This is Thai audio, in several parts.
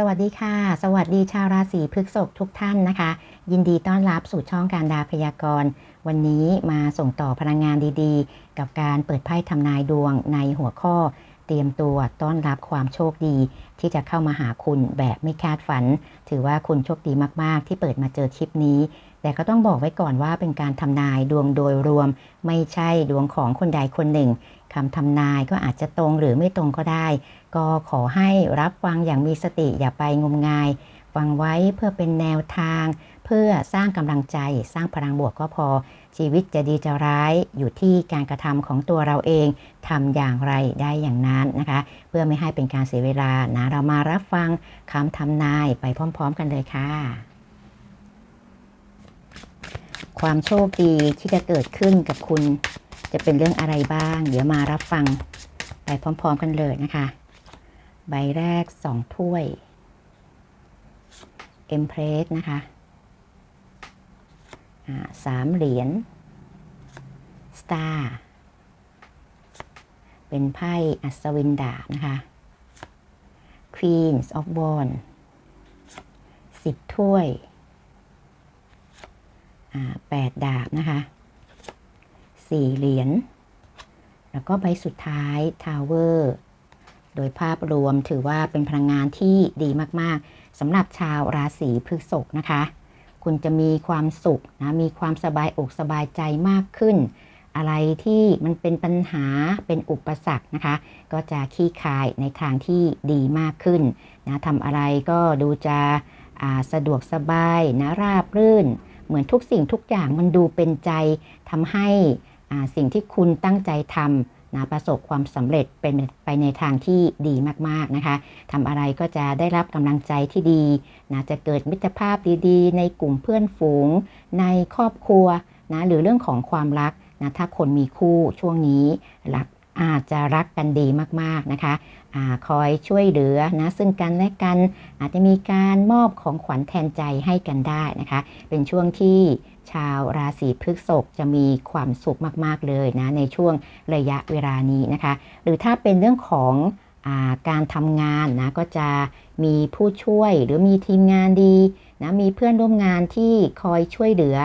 สวัสดีค่ะ สวัสดีชาวราศีพฤษภทุกท่านนะคะ ยินดีต้อนรับสู่ช่องการดาพยากรณ์วันนี้มาส่งต่อพลังงานดีๆ กับการเปิดไพ่ทำนายดวงในหัวข้อ เตรียมตัวต้อนรับความโชคดี ที่จะเข้ามาหาคุณแบบไม่คาดฝัน ถือว่าคุณโชคดีมาก ๆ ที่เปิดมาเจอคลิปนี้ แต่ก็ต้องบอกไว้ก่อนว่าเป็นการทำนายดวงโดยรวม ไม่ใช่ดวงของคนใดคนหนึ่งคำทำนายก็อาจจะตรงหรือไม่ตรงก็ได้ ก็ขอให้รับฟังอย่างมีสติอย่าไปงมงาย ฟังไว้เพื่อเป็นแนวทาง เพื่อสร้างกำลังใจ สร้างพลังบวกก็พอ ชีวิตจะดีจะร้ายอยู่ที่การกระทำของตัวเราเองทำอย่างไรได้อย่างนั้นนะคะ เพื่อไม่ให้เป็นการเสียเวลานะเรามารับฟังคำทำนายไปพร้อม ๆ กันเลยค่ะ ความโชคดีที่จะเกิดขึ้นกับคุณ จะเป็นเรื่องอะไรบ้าง เดี๋ยวมารับฟังไปพร้อม ๆ กันเลยนะคะ ใบแรกสองถ้วย เอ็มเพรสนะคะสามเหรียญสตาร์เป็นไพ่อัศวินดาบนะคะ Queens of Wands สิบถ้วยแปดดาบนะคะสี่เหรียญ แล้วก็ใบสุดท้ายทาวเวอร์ โดยภาพรวมถือว่าเป็นพลังงานที่ดีมาก ๆ สำหรับชาวราศีพฤษภนะคะ คุณจะมีความสุขนะมีความสบายอกสบายใจมากขึ้น อะไรที่มันเป็นปัญหาเป็นอุปสรรคนะคะ ก็จะขี้คลายในทางที่ดีมากขึ้นนะทำอะไรก็ดูจะสะดวกสบายนะราบรื่น เหมือนทุกสิ่งทุกอย่างมันดูเป็นใจทำให้สิ่งที่คุณตั้งใจทำ นะประสบความสำเร็จเป็นไปในทางที่ดีมากๆนะคะทำอะไรก็จะได้รับกำลังใจที่ดีนะจะเกิดมิตรภาพดีๆ ในกลุ่มเพื่อนฝูง ในครอบครัวนะหรือเรื่องของความรักนะถ้าคนมีคู่ช่วงนี้รัก อาจจะรักกันดีมากๆนะคะอคอยช่วยเหลือนะซึ่งกันและกันอาจจะมีการมอบของขวัญแทนใจให้กันได้นะคะ เป็นช่วงที่ชาวราศีพฤษภจะมีความสุขมากๆเลยนะในช่วงระยะเวลานี้นะคะ หรือถ้าเป็นเรื่องของอาการทำงานนะก็จะมีผู้ช่วยหรือมีทีมงานดีนะมีเพื่อนร่วมงานที่คอยช่วยเหลือ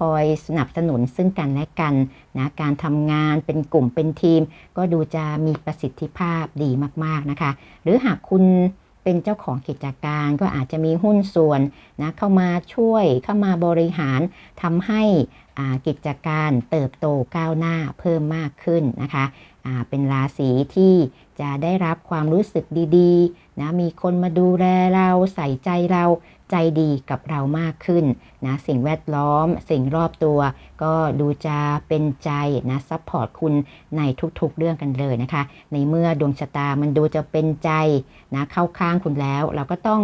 คอยสนับสนุนซึ่งกันและกันนะการทำงานเป็นกลุ่มเป็นทีม ก็ดูจะมีประสิทธิภาพดีมากๆนะคะ หรือหากคุณเป็นเจ้าของกิจการก็อาจจะมีหุ้นส่วนนะเข้ามาช่วยเข้ามาบริหารทำให้กิจการเติบโตก้าวหน้าเพิ่มมากขึ้นนะคะเป็นราศีที่จะได้รับความรู้สึกดีๆนะมีคนมาดูแลเราใส่ใจเรา ใจดีกับเรามากขึ้นนะสิ่งแวดล้อม สิ่งรอบตัว ก็ดูจะเป็นใจนะซัพพอร์ตคุณในทุกๆเรื่องกันเลยนะคะ ในเมื่อดวงชะตามันดูจะเป็นใจนะเข้าข้างคุณแล้ว เราก็ต้อง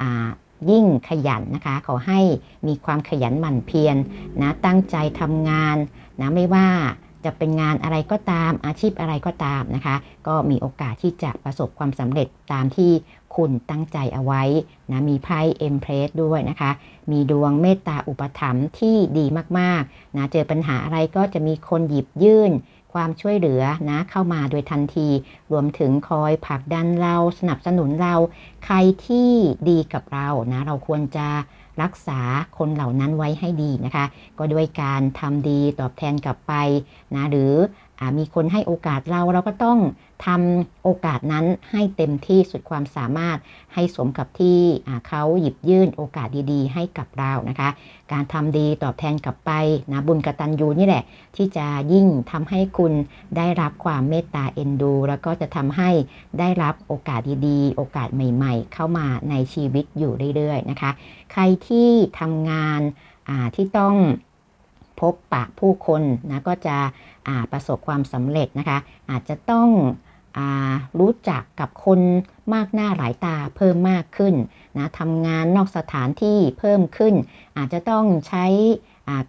อายิ่งขยันนะคะ ขอให้มีความขยันหมั่นเพียรนะตั้งใจทำงานนะไม่ว่า จะเป็นงานอะไรก็ตามอาชีพอะไรก็ตามนะคะ ก็มีโอกาสที่จะประสบความสำเร็จตามที่คุณตั้งใจเอาไว้นะมีไพ่เอ็มเพรสด้วยนะคะ มีดวงเมตตาอุปถัมภ์ที่ดีมากๆนะเจอปัญหาอะไรก็จะมีคนหยิบยื่นความช่วยเหลือนะเข้ามาโดยทันที รวมถึงคอยผลักดันเราสนับสนุนเรา ใครที่ดีกับเรานะเราควรจะ รักษาคนเหล่านั้นไว้ให้ดีนะคะ ก็ด้วยการทำดีตอบแทนกลับไปนะหรือ มีคนให้โอกาสเราเราก็ต้องทำโอกาสนั้นให้เต็มที่สุดความสามารถให้สมกับที่เขาหยิบยื่นโอกาสดีๆ ให้กับเรานะคะ การทำดีตอบแทนกลับไปนะบุญกตัญญูนี่แหละ ที่จะยิ่งทำให้คุณได้รับความเมตตาเอ็นดู แล้วก็จะทำให้ได้รับโอกาสดีๆ โอกาสใหม่ ๆ เข้ามาในชีวิตอยู่เรื่อยๆนะคะ ใครที่ทำงานที่ต้อง พบปะผู้คนนะก็จะประสบความสำเร็จนะคะ อาจจะต้องอรู้จักกับคนมากหน้าหลายตาเพิ่มมากขึ้นนะทำงานนอกสถานที่เพิ่มขึ้น อาจจะต้องใช้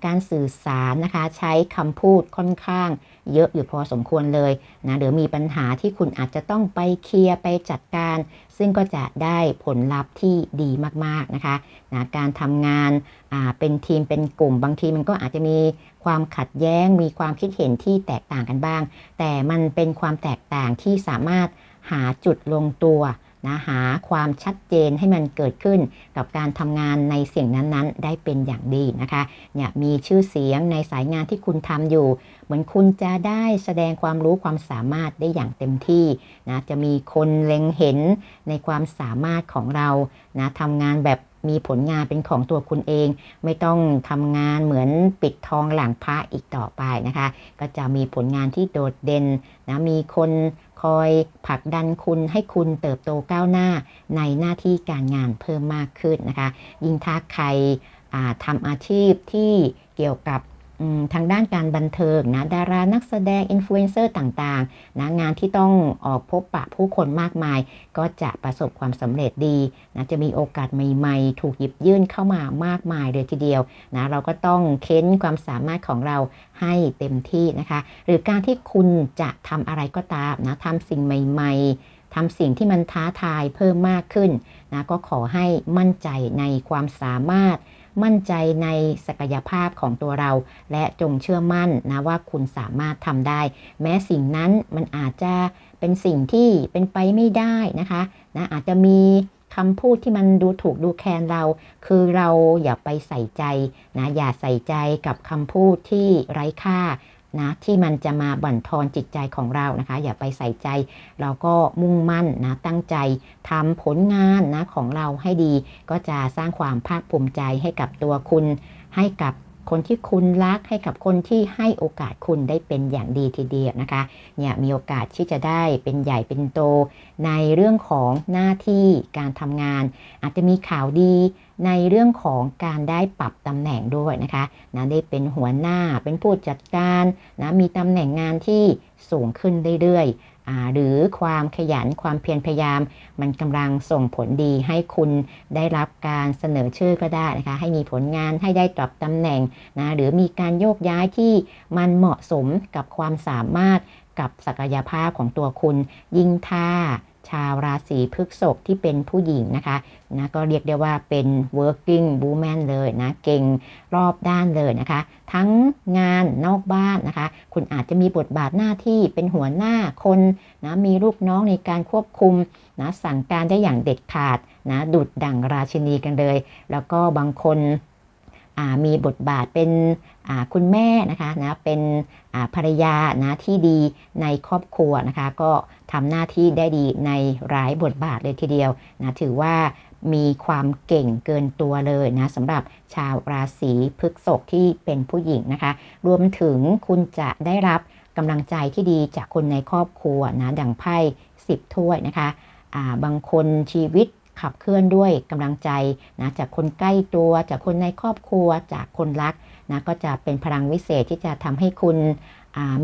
การสื่อสารนะคะ ใช้คำพูดค่อนข้างเยอะอยู่พอสมควรเลยนะหรือมีปัญหาที่คุณอาจจะต้องไปเคลียร์ไปจัดการ ซึ่งก็จะได้ผลลัพธ์ที่ดีมากๆนะคะนะการทำงานเป็นทีมเป็นกลุ่ม บางทีมันก็อาจจะมีความขัดแย้ง มีความคิดเห็นที่แตกต่างกันบ้าง แต่มันเป็นความแตกต่างที่สามารถหาจุดลงตัว นะหาความชัดเจนให้มันเกิดขึ้นกับการทำงานในสิ่งนั้นๆ ได้เป็นอย่างดีนะคะเนี่ยมีชื่อเสียงในสายงานที่คุณทำอยู่ เหมือนคุณจะได้แสดงความรู้ความสามารถได้อย่างเต็มที่นะจะมีคนเล็งเห็นในความสามารถของเรานะทำงานแบบมีผลงานเป็นของตัวคุณเอง ไม่ต้องทำงานเหมือนปิดทองหลังพระอีกต่อไปนะคะ ก็จะมีผลงานที่โดดเด่นนะมีคน คอยผลักดันคุณให้คุณเติบโตก้าวหน้าในหน้าที่การงานเพิ่มมากขึ้นนะคะ ยิ่งถ้าใครทำอาชีพที่เกี่ยวกับ ทางด้านการบันเทิงนะดารานักแสดงอินฟลูเอนเซอร์ต่างๆนะงานที่ต้องออกพบปะผู้คนมากมาย ก็จะประสบความสำเร็จดีนะจะมีโอกาสใหม่ๆ ถูกหยิบยื่นเข้ามามากมายเลยทีเดียวนะเราก็ต้องเค้นความสามารถของเราให้เต็มที่นะคะ หรือการที่คุณจะทำอะไรก็ตามนะทำสิ่งใหม่ ๆทำสิ่งที่มันท้าทายเพิ่มมากขึ้นนะก็ขอให้มั่นใจในความสามารถ มั่นใจในศักยภาพของตัวเรา และจงเชื่อมั่นนะว่าคุณสามารถทำได้ แม้สิ่งนั้นมันอาจจะเป็นสิ่งที่เป็นไปไม่ได้นะคะนะอาจจะมีคำพูดที่มันดูถูกดูแคลนเรา คือเราอย่าไปใส่ใจนะอย่าใส่ใจกับคำพูดที่ไร้ค่า นะที่มันจะมาบั่นทอนจิตใจของเรานะคะ อย่าไปใส่ใจ เราก็มุ่งมั่นนะตั้งใจทำผลงานนะของเราให้ดี ก็จะสร้างความภาคภูมิใจให้กับตัวคุณ ให้กับคนที่คุณรักให้กับคนที่ให้โอกาสคุณได้เป็นอย่างดีทีเดียวนะคะเนี่ยมีโอกาสที่จะได้เป็นใหญ่เป็นโต ในเรื่องของหน้าที่การทำงาน อาจจะมีข่าวดี ในเรื่องของการได้ปรับตำแหน่งด้วยนะคะนะได้เป็นหัวหน้าเป็นผู้จัดการนะมีตำแหน่งงานที่สูงขึ้นเรื่อยๆ หรือความขยันความเพียรพยายาม มันกำลังส่งผลดีให้คุณได้รับการเสนอชื่อก็ได้นะคะ ให้มีผลงานให้ได้ปรับตำแหน่งนะหรือมีการโยกย้ายที่มันเหมาะสมกับความสามารถกับศักยภาพของตัวคุณยิ่งท่า ชาวราศีพฤษภที่เป็นผู้หญิงนะคะนะก็เรียกได้ว่าเป็น working woman เลยนะ เก่งรอบด้านเลยนะคะ ทั้งงานนอกบ้านนะคะ คุณอาจจะมีบทบาทหน้าที่เป็นหัวหน้าคนนะมีลูกน้องในการควบคุมนะสั่งการได้อย่างเด็ดขาดนะดุดดั่งราชินีกันเลย แล้วก็บางคน มีบทบาทเป็นคุณแม่นะคะนะเป็นภรรยานะที่ดีในครอบครัวนะคะก็ทำหน้าที่ได้ดีในหลายบทบาทเลยทีเดียวนะถือว่ามีความเก่งเกินตัวเลยนะสำหรับชาวราศีพฤษภที่เป็นผู้หญิงนะคะ รวมถึงคุณจะได้รับกำลังใจที่ดีจากคนในครอบครัวนะดังไพ่สิบถ้วยนะคะะบางคนชีวิต ขับเคลื่อนด้วยกำลังใจนะจากคนใกล้ตัว จากคนในครอบครัว จากคนรักนะก็จะเป็นพลังวิเศษที่จะทำให้คุณ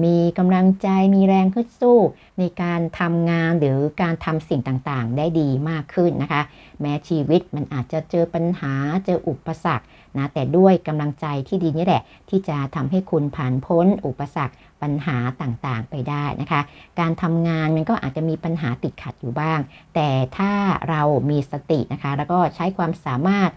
มีกำลังใจมีแรงฮึดสู้ ในการทำงานหรือการทำสิ่งต่างๆ ได้ดีมากขึ้นนะคะ แม้ชีวิตมันอาจจะเจอปัญหาเจออุปสรรคนะแต่ด้วยกำลังใจที่ดีนี่แหละ ที่จะทำให้คุณผ่านพ้นอุปสรรค ปัญหาต่างๆไปได้นะคะ การทำงานมันก็อาจจะมีปัญหาติดขัดอยู่บ้าง แต่ถ้าเรามีสตินะคะ แล้วก็ใช้ความสามารถ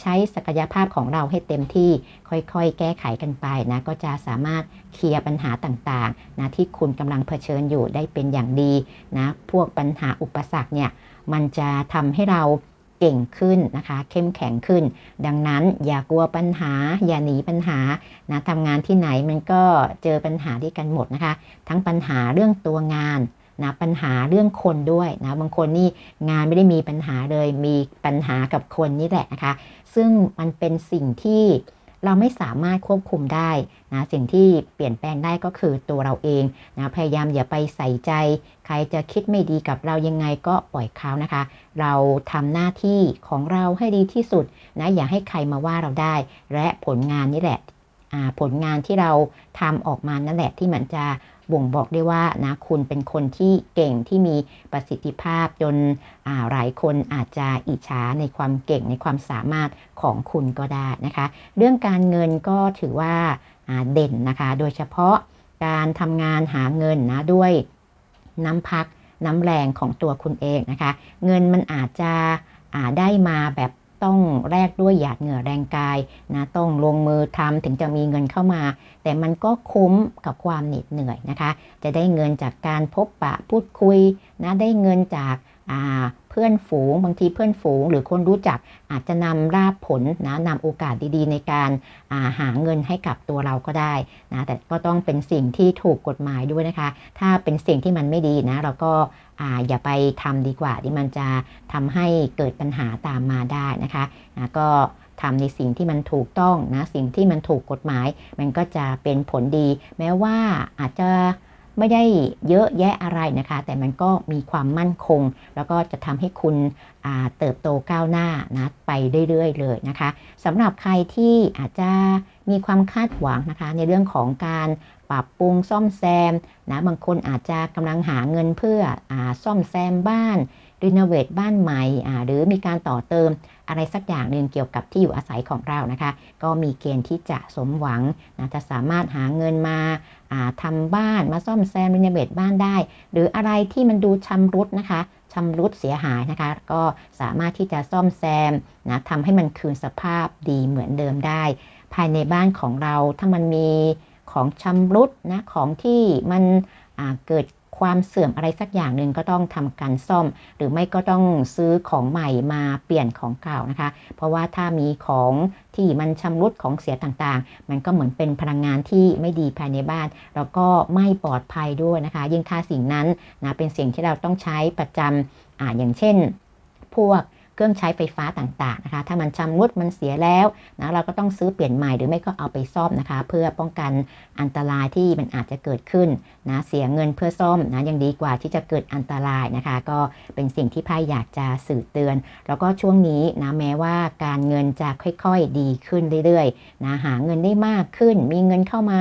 ใช้ศักยภาพของเราให้เต็มที่ค่อยๆ แก้ไขกันไปนะก็จะสามารถเคลียร์ปัญหาต่างๆนะที่คุณกำลังเผชิญอยู่ได้เป็นอย่างดีนะพวกปัญหาอุปสรรคเนี่ยมันจะทำให้เรา เก่งขึ้นนะคะ เข้มแข็งขึ้น ดังนั้นอย่ากลัวปัญหา อย่าหนีปัญหานะทำงานที่ไหนมันก็เจอปัญหาด้วยกันหมดนะคะ ทั้งปัญหาเรื่องตัวงานนะปัญหาเรื่องคนด้วยนะบางคนนี่งานไม่ได้มีปัญหาเลยมีปัญหากับคนนี่แหละนะคะ ซึ่งมันเป็นสิ่งที่ เราไม่สามารถควบคุมได้นะสิ่งที่เปลี่ยนแปลงได้ก็คือตัวเราเองนะพยายามอย่าไปใส่ใจ ใครจะคิดไม่ดีกับเรายังไงก็ปล่อยเขานะคะ เราทำหน้าที่ของเราให้ดีที่สุดนะอย่าให้ใครมาว่าเราได้ และผลงานนี่แหละผลงานที่เราทำออกมานั่นแหละที่มันจะ บ่งบอกได้ว่านะคุณเป็นคนที่เก่งที่มีประสิทธิภาพจนหลายคนอาจจะอิจฉาในความเก่งในความสามารถของคุณก็ได้นะคะ เรื่องการเงินก็ถือว่าเด่นนะคะ โดยเฉพาะการทำงานหาเงินนะด้วยน้ำพักน้ำแรงของตัวคุณเองนะคะ เงินมันอาจจะได้มาแบบ ต้องแลกด้วยหยาดเหงื่อแรงกายนะต้องลงมือทำถึงจะมีเงินเข้ามา แต่มันก็คุ้มกับความเหน็ดเหนื่อยนะคะ จะได้เงินจากการพบปะพูดคุยนะได้เงินจาก เพื่อนฝูง บางทีเพื่อนฝูง หรือคนรู้จักอาจจะนำราบผลนะนำโอกาสดีๆ ในการาหาเงินให้กับตัวเราก็ได้นะแต่ก็ต้องเป็นสิ่งที่ถูกกฎหมายด้วยนะคะ ถ้าเป็นสิ่งที่มันไม่ดีนะเราก็อาอย่าไปทำดีกว่าที่มันจะทำให้เกิดปัญหาตามมาได้นะคะนะก็ทำในสิ่งที่มันถูกต้องนะสิ่งที่มันถูกกฎหมาย มันก็จะเป็นผลดี แม้ว่าอาจจะ ไม่ได้เยอะแยะอะไรนะคะ แต่มันก็มีความมั่นคง แล้วก็จะทำให้คุณเติบโตก้าวหน้านะไปเรื่อยๆเลยนะคะสำหรับใครที่อาจจะมีความคาดหวังนะคะ ในเรื่องของการปรับปรุงซ่อมแซมนะบางคนอาจจะกำลังหาเงินเพื่ออซ่อมแซมบ้าน รีโนเวทบ้านใหม่หรือมีการต่อเติมอะไรสักอย่างหนึ่งเกี่ยวกับที่อยู่อาศัยของเรานะคะ ก็มีเกณฑ์ที่จะสมหวังนะจะสามารถหาเงินมาทำบ้านมาซ่อมแซมรีโนเวทบ้านได้ หรืออะไรที่มันดูชำรุดนะคะชำรุดเสียหายนะคะ ก็สามารถที่จะซ่อมแซมนะทำให้มันคืนสภาพดีเหมือนเดิมได้ ภายในบ้านของเราถ้ามันมีของชำรุดนะของที่มันเกิด ความเสื่อมอะไรสักอย่างหนึ่งก็ต้องทำการซ่อม หรือไม่ก็ต้องซื้อของใหม่มาเปลี่ยนของเก่านะคะ เพราะว่าถ้ามีของที่มันชำรุดของเสียต่างๆ มันก็เหมือนเป็นพลังงานที่ไม่ดีภายในบ้าน แล้วก็ไม่ปลอดภัยด้วยนะคะ ยิ่งถ้าสิ่งนั้นนะเป็นสิ่งที่เราต้องใช้ประจำอ่าอย่างเช่น พวก เครื่องใช้ไฟฟ้าต่างๆนะคะ ถ้ามันชำรุดมันเสียแล้วนะเราก็ต้องซื้อเปลี่ยนใหม่หรือไม่ก็เอาไปซ่อมนะคะ เพื่อป้องกันอันตรายที่มันอาจจะเกิดขึ้นนะเสียเงินเพื่อซ่อมนะยังดีกว่าที่จะเกิดอันตรายนะคะ ก็เป็นสิ่งที่ไพ่อยากจะสื่อเตือน แล้วก็ช่วงนี้นะแม้ว่าการเงินจะค่อยๆดีขึ้นเรื่อยๆนะหาเงินได้มากขึ้น มีเงินเข้ามา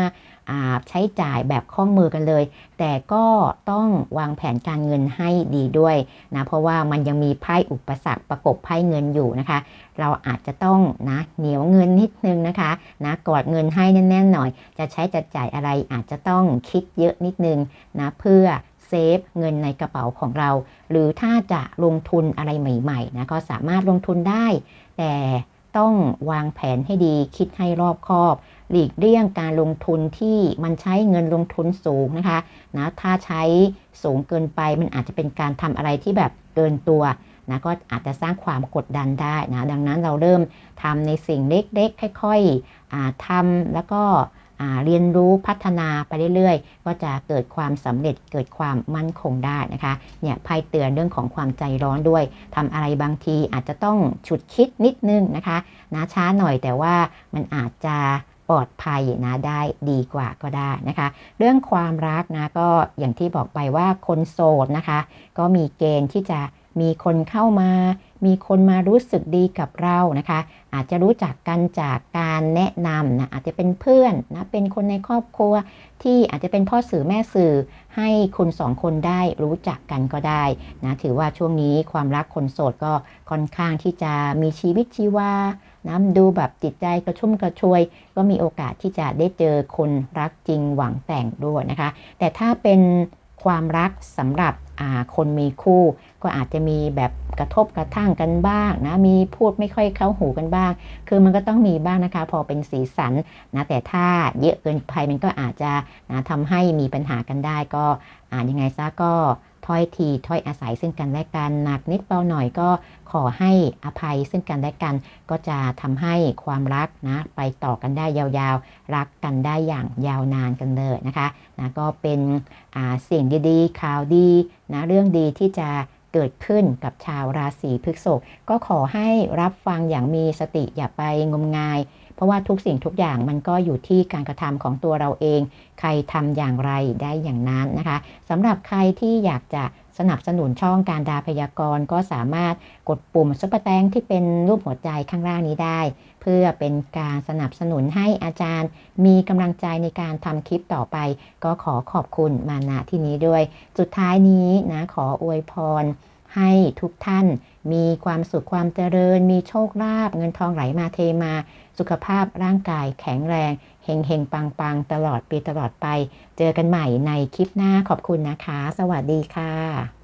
ใช้จ่ายแบบคล่องมือกันเลย แต่ก็ต้องวางแผนการเงินให้ดีด้วยนะเพราะว่ามันยังมีไพ่อุปสรรคประกบไพ่เงินอยู่นะคะ เราอาจจะต้องนะเหนียวเงินนิดนึงนะคะนะกอดเงินให้แน่นๆหน่อย จะใช้จะจ่ายอะไรอาจจะต้องคิดเยอะนิดนึงนะเพื่อเซฟเงินในกระเป๋าของเรา หรือถ้าจะลงทุนอะไรใหม่ๆนะก็สามารถลงทุนได้ แต่ ต้องวางแผนให้ดีคิดให้รอบคอบ หลีกเลี่ยงการลงทุนที่มันใช้เงินลงทุนสูงนะคะนะถ้าใช้สูงเกินไปมันอาจจะเป็นการทำอะไรที่แบบเกินตัวนะก็อาจจะสร้างความกดดันได้นะดังนั้นเราเริ่มทำในสิ่งเล็กๆ ค่อยๆทำแล้วก็ เรียนรู้พัฒนาไปเรื่อยๆ ก็จะเกิดความสำเร็จเกิดความมั่นคงได้นะคะเนี่ยไพ่เตือนเรื่องของความใจร้อนด้วยทำอะไรบางทีอาจจะต้องฉุดคิดนิดนึงนะคะนะช้าหน่อยแต่ว่ามันอาจจะปลอดภัยนะได้ดีกว่าก็ได้นะคะ เรื่องความรักนะก็อย่างที่บอกไปว่าคนโสดนะคะ ก็มีเกณฑ์ที่จะมีคนเข้ามา มีคนมารู้สึกดีกับเรานะคะ อาจจะรู้จักกันจากการแนะนำนะอาจจะเป็นเพื่อนนะเป็นคนในครอบครัวที่อาจจะเป็นพ่อสื่อแม่สื่อให้คุณสองคนได้รู้จักกันก็ได้นะถือว่าช่วงนี้ความรักคนโสดก็ค่อนข้างที่จะมีชีวิตชีวานะดูแบบจิตใจกระชุ่มกระชวย ก็มีโอกาสที่จะได้เจอคนรักจริงหวังแต่งด้วยนะคะ แต่ถ้าเป็น ความรักสำหรับคนมีคู่ ก็อาจจะมีแบบกระทบกระทั่งกันบ้างนะมีพูดไม่ค่อยเข้าหูกันบ้าง คือมันก็ต้องมีบ้างนะคะ พอเป็นสีสันนะแต่ถ้าเยอะเกินไปมันก็อาจจะนะทำให้มีปัญหากันได้ก็อ่านยังไงซะก็ ถ้อยทีถ้อยอาศัยซึ่งกันและกันหนักนิดเบาหน่อยก็ขอให้อภัยซึ่งกันและกัน ก็จะทำให้ความรักนะไปต่อกันได้ยาวๆ รักกันได้อย่างยาวนานกันเลยนะคะนะก็เป็นสิ่งดีๆข่าวดีนะเรื่องดีที่จะเกิดขึ้นกับชาวราศีพฤษภก็ขอให้รับฟังอย่างมีสติอย่าไปงมงาย เพราะว่าทุกสิ่งทุกอย่างมันก็อยู่ที่การกระทำของตัวเราเอง ใครทำอย่างไรได้อย่างนั้นนะคะสำหรับใครที่อยากจะสนับสนุนช่องการดาพยากรณ์ก็สามารถกดปุ่มซุปเปอร์แตงที่เป็นรูปหัวใจข้างล่างนี้ได้ เพื่อเป็นการสนับสนุนให้อาจารย์ มีกำลังใจในการทำคลิปต่อไป ก็ขอขอบคุณมาณที่นี้ด้วย สุดท้ายนี้นะขออวยพรให้ทุกท่านมีความสุขความเจริญ มีโชคลาภเงินทองไหลมาเทมา สุขภาพร่างกายแข็งแรงเฮงเฮงปังปังตลอดปีตลอดไป เจอกันใหม่ในคลิปหน้าขอบคุณนะคะ สวัสดีค่ะ